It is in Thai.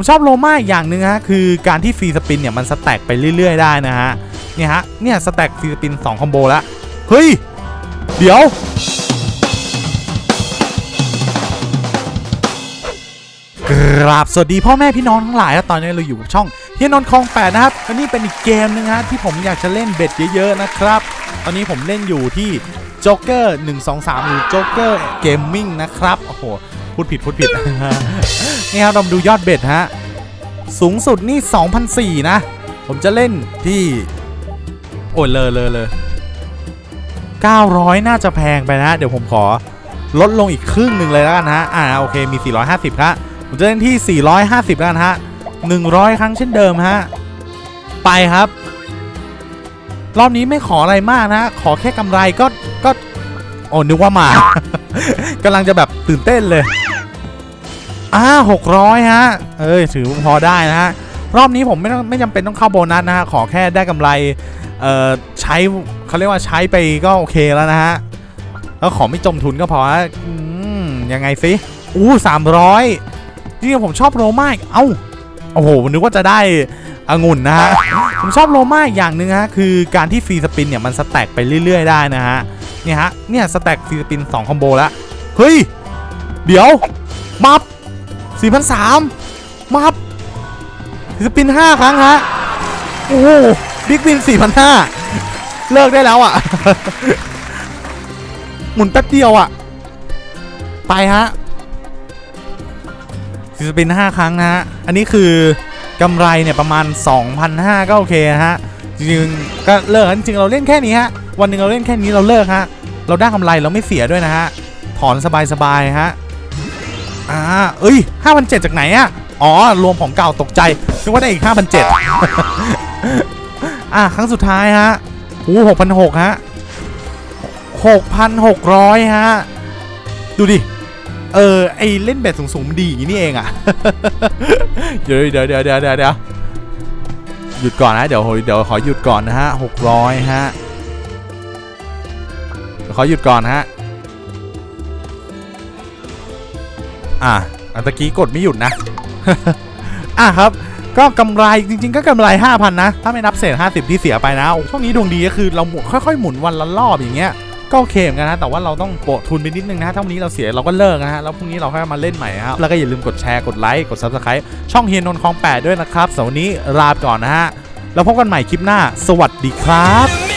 ผมชอบโลมาอีกอย่างหนึ่งฮะคือการที่ฟรีสปินเนี่ยมันสแต็กไปเรื่อย ๆ ได้นะฮะเนี่ยฮะเนี่ยสแต็กฟรีสปิน2คอมโบแล้วเฮ้ย เดี๋ยว กราบสวัสดีพ่อแม่พี่น้องทั้งหลายตอนนี้เราอยู่กับช่องเฮียนนท์คลองแปดนะครับและนี่เป็นอีกเกมหนึงฮะที่ผมอยากจะเล่นเบ็ดเยอะๆนะครับ ตอนนี้ผมเล่นอยู่ที่โจ๊กเกอร์123หรือโจ๊กเกอร์เกมมิ่งนะครับโอ้โห พูดผิดพูดผิด นี่ครับเรามาดูยอดเบ็ดฮะ สูงสุดนี่2,004นะ ผมจะเล่นที่ โอ้ยเลยเลยเลย900 น่าจะแพงไปนะ เดี๋ยวผมขอลดลงอีกครึ่งหนึ่งเลยแล้วกันฮะ อ่าโอเคมี 450ครับผมจะเล่นที่ 450แล้วกันฮะ 100 ครั้งเช่นเดิมฮะ ไปครับ รอบนี้ไม่ขออะไรมากนะ ขอแค่กำไรก็ก็ โอ้นึกว่ามา กำลังจะแบบตื่นเต้นเลยอ่า600ฮะ เอ้ยถือพอได้นะฮะ รอบนี้ผมไม่ต้องไม่จำเป็นต้องเข้าโบนัสนะฮะ ขอแค่ได้กำไร เอ่อ ใช้เขาเรียกว่าใช้ไปก็โอเคแล้วนะฮะ แล้วขอไม่จมทุนก็พอฮะอืมยังไงสิอู้สามร้อยจริงๆผมชอบโรมาอีกเอ้า โอ้โห นึกว่าจะได้องุ่นนะฮะ ผมชอบโรมาอีกอย่างหนึ่งฮะ คือการที่ฟรีสปินเนี่ยมันสแต็กไปเรื่อย ๆ ได้นะฮะ เนี่ยฮะ เนี่ยสแต็กฟรีสปิน2คอมโบแล้วเฮ้ย เดี๋ยว มับ4,003มับฟรีสปิน5ครั้งฮะ โอ้โหบิ๊กวิน4,005เลิกได้แล้วอะ หมุนแป๊บเดียวอะ ไปฮะฟรีสปิน5ครั้งนะฮะ อันนี้คือกำไรเนี่ยประมาณ 2,500 ก็โอเคนะฮะ จริงๆก็เลิกจริงเราเล่นแค่นี้ฮะ วันหนึ่งเราเล่นแค่นี้เราเลิกฮะ เราได้กำไรเราไม่เสียด้วยนะฮะ ถอนสบายๆฮะ อ่า เอ้ย5,700จากไหนอะอ๋อ รวมของเก่าตกใจนึกว่าได้อีก5,700อะ ครั้งสุดท้ายฮะโอ้6,600ฮะ6,600ฮะ ดูดิ เออ ไอเล่นเบ็ดสูงๆมันดีอย่างนี้นี่เองอะเดี๋ยวเดี๋ยวเดี๋ยวเดี๋ยวเดี๋ยวเดี๋ยวหยุดก่อนนะ เดี๋ยวเดี๋ยวขอหยุดก่อนนะฮะ600ฮะ ขอหยุดก่อนฮะ อะอันตะกี้กดไม่หยุดนะ อะครับ ก็กำไรจริง ๆ ก็กำไร 5,000 นะ ถ้าไม่นับเศษ 50 ที่เสียไปนะช่วงนี้ดวงดีก็คือเราหมุนค่อยๆ หมุนวันละรอบอย่างเงี้ยก็โอเคเหมือนกันนะแต่ว่าเราต้องโปะทุนไปนิดนึงนะถ้าวันนี้เราเสียเราก็เลิกนะฮะแล้วพรุ่งนี้เราค่อยมาเล่นใหม่ครับแล้วก็อย่าลืมกดแชร์กดไลค์กด Subscribe ช่องเฮียนนท์คลอง8ด้วยนะครับสำหรับวันนี้ลาไปก่อนนะฮะแล้วพบกันใหม่คลิปหน้า สวัสดีครับ